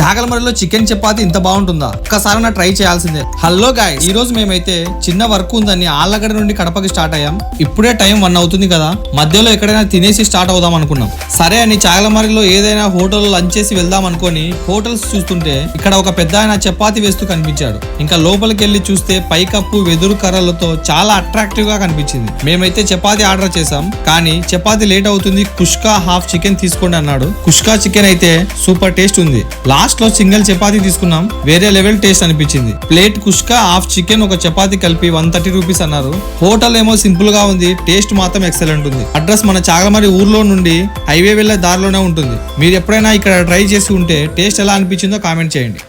చాగలమరిలో chicken chapati ఇంత బాగుంటుందా? ఒక్కసారి నా ట్రై చేయాల్సిందే. హలో గాయ్ ఈ రోజు మేమైతే చిన్న వర్క్ ఉందని ఆళ్ళగడ నుండి కడపకి స్టార్ట్ అయ్యాం. ఇప్పుడే టైం వన్ అవుతుంది కదా మధ్యలో ఎక్కడైనా తినేసి స్టార్ట్ అవుదాం అనుకున్నాం. సరే అని చాగలమరిలో ఏదైనా హోటల్ లంచ్ చేసి వెళ్దాం అనుకొని హోటల్స్ చూస్తుంటే ఇక్కడ ఒక పెద్ద ఆయన చపాతి వేస్తూ కనిపించాడు. ఇంకా లోపలికి వెళ్ళి చూస్తే పైకప్పు వెదురు కర్రలతో చాలా అట్రాక్టివ్గా కనిపించింది. మేమైతే చపాతి ఆర్డర్ చేసాం కానీ చపాతి లేట్ అవుతుంది కుష్కా హాఫ్ చికెన్ తీసుకోండి అన్నాడు. కుష్కా చికెన్ అయితే సూపర్ టేస్ట్ ఉంది. లాస్ట్ లో సింగిల్ చపాతీ తీసుకున్నాం. వేరే లెవెల్ టేస్ట్ అనిపించింది. ప్లేట్ కుష్కా హాఫ్ చికెన్ ఒక చపాతి కలిపి వన్ థర్టీ రూపీస్ అన్నారు. హోటల్ ఏమో సింపుల్గా ఉంది టేస్ట్ మాత్రం ఎక్సలెంట్ ఉంది. అడ్రస్ మన చాగమరి ఊర్లో నుండి హైవే వెళ్ళే దారిలోనే ఉంటుంది. మీరు ఎప్పుడైనా ఇక్కడ ట్రై చేసి ఉంటే టేస్ట్ ఎలా అనిపించిందో కామెంట్ చేయండి.